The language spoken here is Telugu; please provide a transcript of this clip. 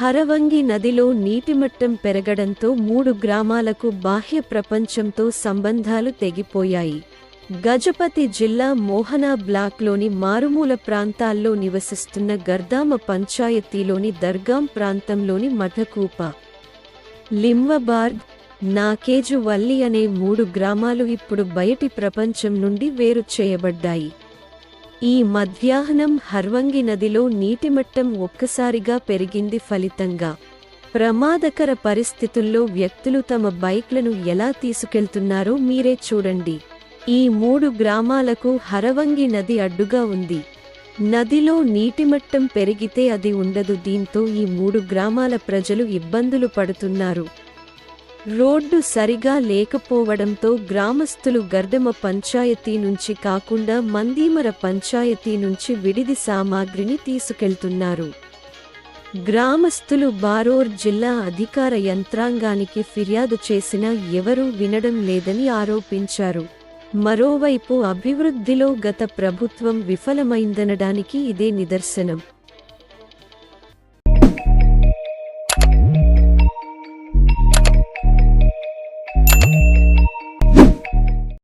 హరవంగి నదిలో నీటిమట్టం పెరగడంతో మూడు గ్రామాలకు బాహ్య ప్రపంచంతో సంబంధాలు తెగిపోయాయి. గజపతి జిల్లా మోహనా బ్లాక్లోని మారుమూల ప్రాంతాల్లో నివసిస్తున్న గర్దామ పంచాయతీలోని దర్గాం ప్రాంతంలోని మఠకూప. లింవబార్గ్ నాకేజు వల్లి అనే మూడు గ్రామాలు ఇప్పుడు బయటి ప్రపంచం నుండి వేరు చేయబడ్డాయి. ఈ మధ్యాహ్నం హర్వంగి నదిలో నీటిమట్టం ఒక్కసారిగా పెరిగింది ఫలితంగా. ప్రమాదకర పరిస్థితుల్లో వ్యక్తులు తమ బైక్లను ఎలా తీసుకెళ్తున్నారో మీరే చూడండి. ఈ మూడు గ్రామాలకు హరవంగి నది అడ్డుగా ఉంది. నదిలో నీటిమట్టం పెరిగితే అది ఉండదు. దీంతో ఈ మూడు గ్రామాల ప్రజలు ఇబ్బందులు పడుతున్నారు. రోడ్డు సరిగా లేకపోవడంతో గ్రామస్తులు గర్దమ పంచాయతీ నుంచి కాకుండా మందీమర పంచాయతీ నుంచి విడిది సామాగ్రిని తీసుకెళ్తున్నారు. గ్రామస్తులు బారోర్ జిల్లా అధికార యంత్రాంగానికి ఫిర్యాదు చేసినా ఎవరూ వినడం లేదని ఆరోపించారు. మరోవైపు అభివృద్ధిలో గత ప్రభుత్వం విఫలమైందనడానికి ఇదే నిదర్శనం.